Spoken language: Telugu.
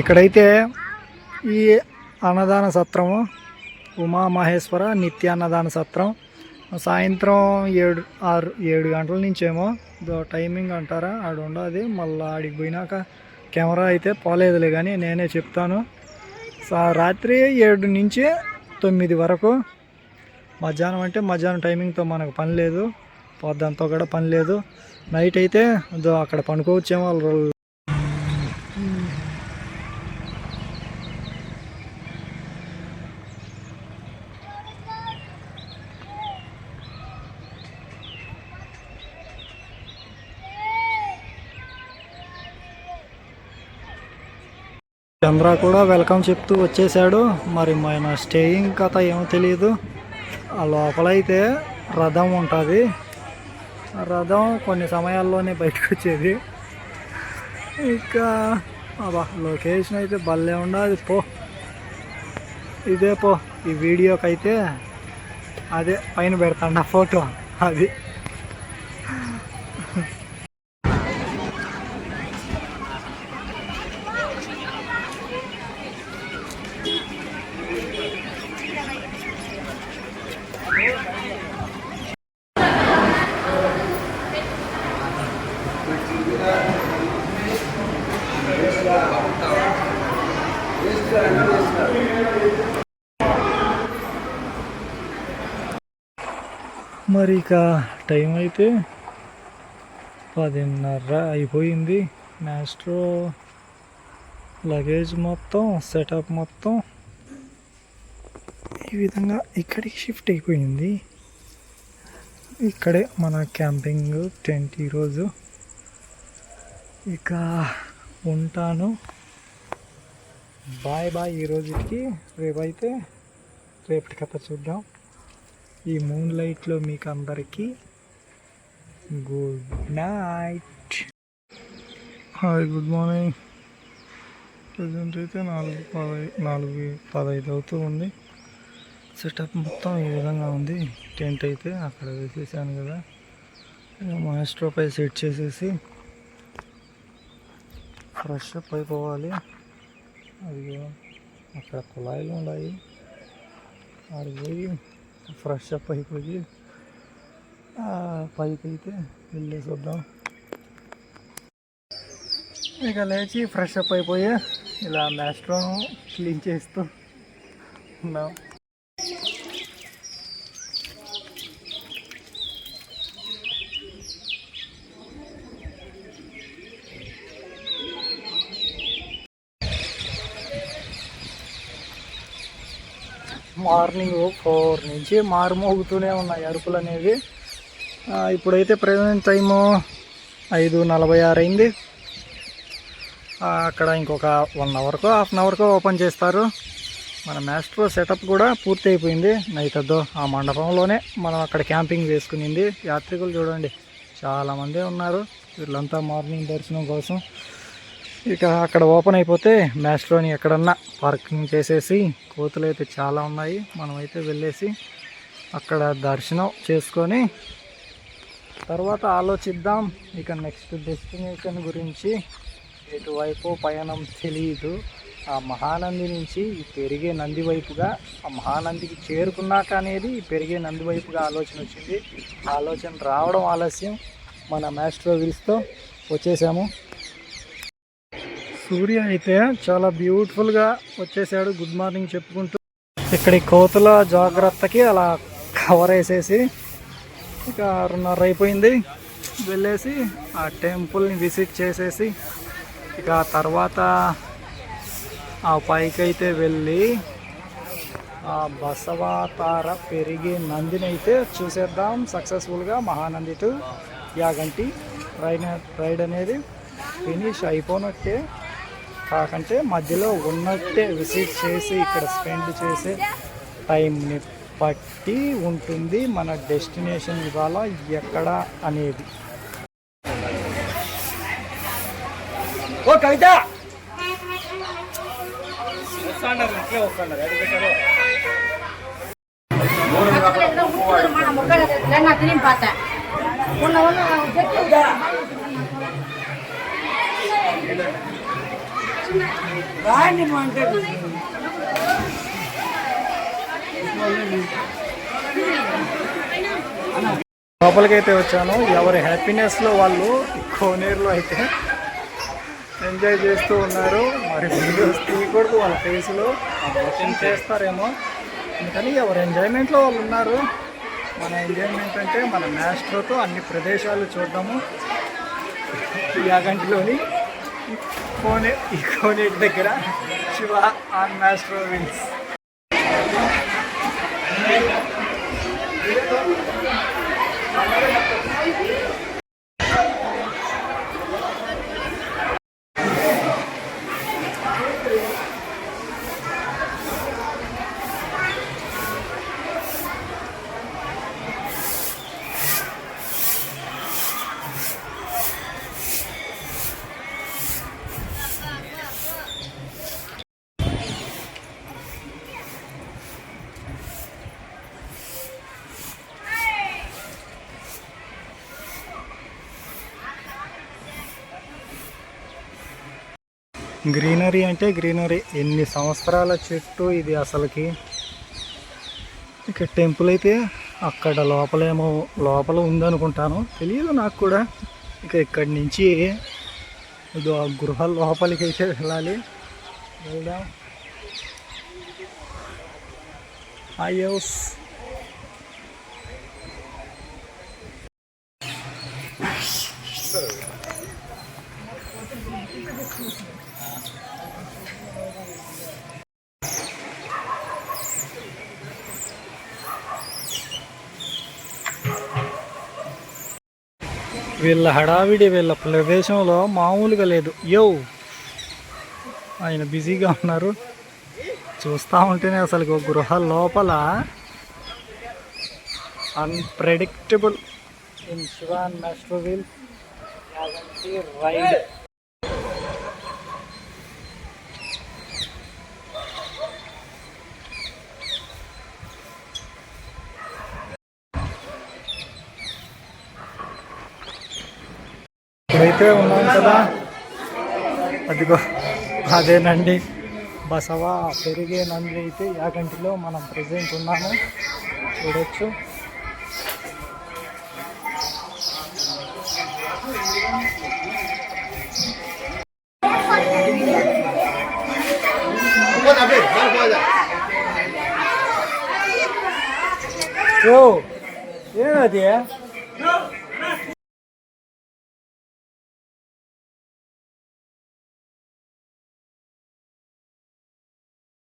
ఇక్కడైతే ఈ అన్నదాన సత్రము ఉమా మహేశ్వర నిత్య అన్నదాన సత్రం. సాయంత్రం ఏడు ఆరు ఏడు గంటల నుంచేమో టైమింగ్ అంటారా? ఆడ ఉండదు. మళ్ళీ ఆడికి పోయినాక కెమెరా అయితే పోలేదులే కానీ నేనే చెప్తాను. రాత్రి ఏడు నుంచి తొమ్మిది వరకు. మధ్యాహ్నం అంటే మధ్యాహ్నం టైమింగ్తో మనకు పని లేదు. పొద్దంతో కూడా పని లేదు. నైట్ అయితే అక్కడ పండుకోవచ్చేమో. వాళ్ళు చంద్ర కూడా వెల్కమ్ చెప్తూ వచ్చేసాడు మరి మన స్టేయింగ్ కథ ఏమో తెలియదు ఆ లోపలైతే రథం ఉంటుంది. రథం కొన్ని సమయాల్లోనే బయటకు వచ్చేది ఇంకా అబ్బా లొకేషన్ అయితే భలే ఉండదు. పో. ఇదే పో. ఈ వీడియోకి అయితే అదే పైన పెడతాండ ఫోటో. అది. మరి ఇక టైం అయితే పదిన్నర అయిపోయింది. మ్యాస్ట్రో లగేజ్ మొత్తం సెటప్ మొత్తం ఈ విధంగా ఇక్కడికి షిఫ్ట్ అయిపోయింది. ఇక్కడే మన క్యాంపింగ్ టెంట్ ఈరోజు ఇక ఉంటాను. బాయ్ బాయ్ ఈ రోజుకి. రేపైతే రేపటి కథ చూద్దాం. ఈ మూన్ లైట్లో మీకు అందరికీ good night hi good morning present అయితే నాలుగు పదై నాలుగు పదహైదు అవుతూ ఉంది. సెటప్ మొత్తం ఈ విధంగా ఉంది. టెంట్ అయితే అక్కడ వేసేసాను కదా. మాస్ట్రో పై సెట్ చేసేసి ఫ్రెష్ అప్ అయిపోవాలి. అది అక్కడ కుళాయిలు ఉన్నాయి. ఆడికి పోయి ఫ్రెష్ అప్ అయిపోయి ఆ, పైకి అయితే వెళ్ళేసి వద్దాం ఇక లేచి ఫ్రెష్ అప్ అయిపోయి ఇలా మ్యాస్ట్రోను క్లీన్ చేస్తూ ఉన్నాం. మార్నింగ్ ఫోర్ నుంచి మారుమోగుతూనే ఉన్నాయి అరుపులు అనేవి. ఇప్పుడైతే ప్రజెంట్ టైము ఐదు నలభై ఆరు అయింది. అక్కడ ఇంకొక వన్ అవర్కో హాఫ్ అన్ అవర్కో ఓపెన్ చేస్తారు. మన మ్యాస్ట్రో సెటప్ కూడా పూర్తి అయిపోయింది. నైట్ అద్దో ఆ మండపంలోనే మనం అక్కడ క్యాంపింగ్ వేసుకునింది యాత్రికులు చూడండి చాలామంది ఉన్నారు. వీళ్ళంతా మార్నింగ్ దర్శనం కోసం ఇక అక్కడ ఓపెన్ అయిపోతే మ్యాచ్లోని ఎక్కడన్నా పార్కింగ్ చేసేసి కోతులు అయితే చాలా ఉన్నాయి. మనమైతే వెళ్ళేసి అక్కడ దర్శనం చేసుకొని తర్వాత ఆలోచిద్దాం. ఇక నెక్స్ట్ డెస్టినేషన్ గురించి ఎటువైపు పయనం తెలియదు ఆ మహానంది నుంచి పెరిగే నంది వైపుగా ఆ మహానందికి చేరుకున్నాక అనేది పెరిగే నంది వైపుగా ఆలోచన వచ్చింది. ఆలోచన రావడం ఆలస్యం. మన మ్యాస్ట్రో విల్స్తో వచ్చేసాము. సూర్య అయితే చాలా బ్యూటిఫుల్గా వచ్చేసాడు. గుడ్ మార్నింగ్ చెప్పుకుంటూ. ఇక్కడి కోతుల జాగ్రత్తకి అలా కవర్ వేసేసి ఇక ఆరున్నర అయిపోయింది. వెళ్ళేసి ఆ టెంపుల్ని విజిట్ చేసేసి ఇక ఆ తర్వాత ఆ పైకి అయితే వెళ్ళి ఆ బసవాతార పెరిగే నందిని అయితే చూసేద్దాం. సక్సెస్ఫుల్గా Mahanandi to Yaganti ride ride అనేది ఫినిష్ అయిపోనట్టే. కాకంటే మధ్యలో ఉన్నట్టే విజిట్ చేసి ఇక్కడ స్పెండ్ చేసే టైంని బట్టి ఉంటుంది మన డెస్టినేషన్ ఇవాళ ఎక్కడ అనేది ఓ కవిత நான் திரும்பி பார்த்தேன் உன்னை ஒன்று రాండి మా అంటే. లోపలికైతే వచ్చాను. ఎవరి హ్యాపీనెస్లో వాళ్ళు కోనేరులో అయితే ఎంజాయ్ చేస్తూ ఉన్నారు. మరి వీడియోస్ తీయకూడదు వాళ్ళ ఫేస్లో చేస్తారేమో. అందుకని ఎవరి ఎంజాయ్మెంట్లో వాళ్ళు ఉన్నారు. మన ఎంజాయ్మెంట్ అంటే మన మ్యాస్ట్రోతో అన్ని ప్రదేశాలు చూద్దాము యాగంటిలోని కోనే ఈ కోనేటి దగ్గర శివ ఆన్ మ్యాస్ట్రో గ్రీనరీ అంటే గ్రీనరీ. ఎన్ని సంవత్సరాల చెట్టు ఇది అసలుకి ఇక టెంపుల్ అయితే అక్కడ లోపలేమో లోపల ఉందనుకుంటాను. తెలియదు నాకు కూడా. ఇక ఇక్కడి నుంచి ఇదో ఆ గృహ లోపలికి అయితే వెళ్ళాలి. వెళ్దాం. అయ్యోస్ వీళ్ళ హడావిడి వీళ్ళ ప్రదేశంలో మామూలుగా లేదు. యో! ఆయన బిజీగా ఉన్నారు. చూస్తూ ఉంటేనే అసలు గృహ లోపల అన్ప్రెడిక్టబుల్ ఇన్ శివాన్ మెస్ట్రోవిల్ రైడ్ మేమైతే ఉన్నాం కదా. అదిగో అదేనండి. బసవ పెరిగే నంది అయితే యాగంటిలో మనం ప్రజెంట్ ఉన్నాము. చూడొచ్చు. ఓ ఏనది